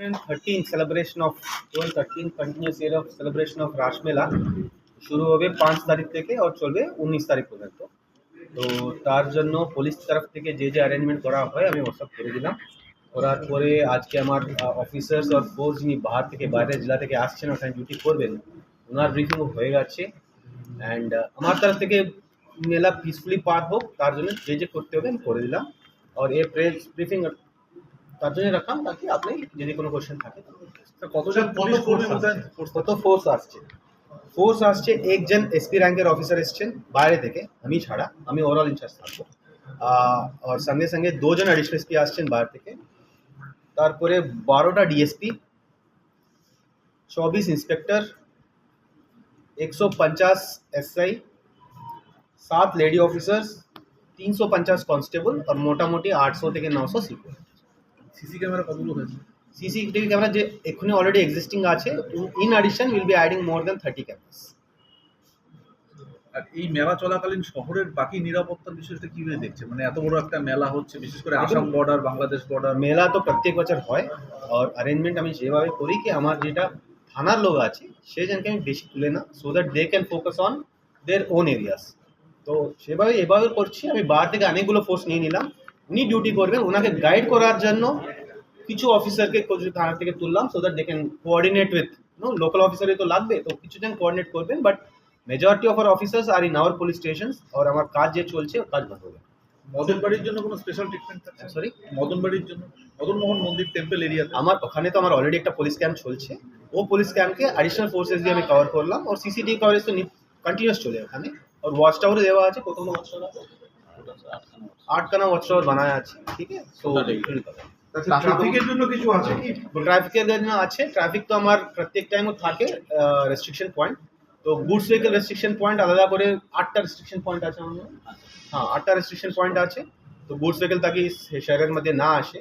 13 celebration of 2013 continuous year of celebration of Rasmela শুরু হবে 5 তারিখ থেকে আর চলবে 19 তারিখ পর্যন্ত। তো তার জন্য পুলিশ তরফ থেকে যে যে অ্যারেঞ্জমেন্ট করা হয় আমি হোয়াটসঅ্যাপ করে দিলাম। করার পরে আজকে আমার অফিসার্স আর ফোর্স যিনি বাহার থেকে বাইরের জেলা থেকে আসছেন, ওখানে ডিউটি করবেন, ওনার ব্রিফিং হয়ে গেছে। অ্যান্ড আমার তরফ থেকে মেলা পিসফুলি পার হোক, তার জন্য যে যে করতে হবে আমি করে দিলাম। আর এ প্রেস ব্রিফিং তার জন্য রাখলাম তাকে আপনি যদি কোনো কোশ্চেন থাকে কতজন পুলিশ কর্মী মোতায়েন কত ফোর্স আসছে ফোর্স আসছে একজন এসপি র্যাঙ্কের অফিসার এসছেন বাইরে থেকে আমি ছাড়া আমি ওভারঅল ইনচার্জ থাকবো আহ, আর সঙ্গে সঙ্গে দুজন অ্যাডিশনাল এসপি আসছেন বাইরে থেকে তারপরে বারোটা ডিএসপি চব্বিশ ইন্সপেক্টর একশো পঞ্চাশ এসআই সাত লেডি অফিসার্স তিনশো পঞ্চাশ কনস্টেবল আর মোটামুটি আটশো থেকে নশো সিকিউর সিসি ক্যামেরা কতগুলো হয়েছে? সিসিটিভি ক্যামেরা যে এক্ষুনি অলরেডি এক্সিস্টিং আছে in addition will be adding more than thirty cameras আর এই মেলা চলাকালীন শহরের বাকি নিরাপত্তার বিষয়টা কীভাবে দেখছে? মানে এত বড় একটা মেলা হচ্ছে বিশেষ করে আসাম বর্ডার বাংলাদেশ বর্ডার মেলা তো প্রত্যেক বছর হয় আর অ্যারেঞ্জমেন্ট আমি যেভাবে করি কি আমার যেটা থানার লোক আছে সে জনকে আমি বেশি তুলে না so that they can focus on their own areas তো সেভাবে এভাবে করছি আমি বার থেকে অনেকগুলো ফোর্স নিয়ে নিলাম। উনি ডিউটি করবেন। ওনাকে গাইড করার জন্য কিছু অফিসারকে থানা থেকে তুললাম so that they can coordinate with no local অফিসারই তো লাগবে তো কিছু জন কোঅর্ডিনেট করবেন। But majority of our officers are in our police stations আর আমার কাজ যে চলছে কাজ ভালো হবে। মদন বাড়ির জন্য কোনো স্পেশাল ট্রিটমেন্ট সরি মদনবাড়ির জন্য? মদন মোহন মন্দির টেম্পল এরিয়াতে আমার ওখানে তো আমার অলরেডি একটা পুলিশ ক্যাম্প চলছে। ও পুলিশ ক্যাম্পকে অ্যাডিশনাল ফোর্সেস দিয়ে আমি কভার করলাম। আর সিসিটিভি কভারেজ তো কন্টিনিউস চলে ওখানে। আর ওয়াচ টাওয়ারে দেওয়া আছে কতগুলো ওয়াচ টাওয়ার আছে আটখানা টাওয়ার বানায় আছে ঠিক আছে? সো ট্রাফিকের জন্য কিছু আছে কি? ট্রাফিকের জন্য আছে। ট্রাফিক তো আমার প্রত্যেক টাইমও থাকে রেস্ট্রিকশন পয়েন্ট তো গুডস ভেহিকেল রেস্ট্রিকশন পয়েন্ট আলাদা করে আটটা রেস্ট্রিকশন পয়েন্ট আছে আমাদের। হ্যাঁ আটটা রেস্ট্রিকশন পয়েন্ট আছে। তো গুডস ভেহিকেল তাকে শহরের মধ্যে না আসে।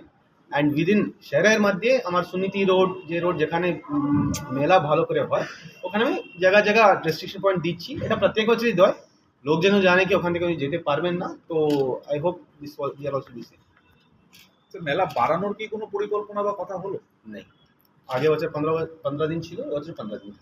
অ্যান্ড উইদিন শহরের মধ্যে আমার সুনীতি রোড যে রোড যেখানে মেলা ভালো করে হয় ওখানে আমি জায়গা জায়গা রেস্ট্রিকশন পয়েন্ট দিচ্ছি। এটা প্রত্যেক বছরই দেয় লোকজনও জানে কি ওখান থেকে উনি যেতে পারবেন না তো I hope this year also this তো মেলা বাড়ানোর কি কোনো পরিকল্পনা বা কথা হলো নেই আগে বছর পনেরো পনেরো দিন ছিল এবছর পনেরো দিন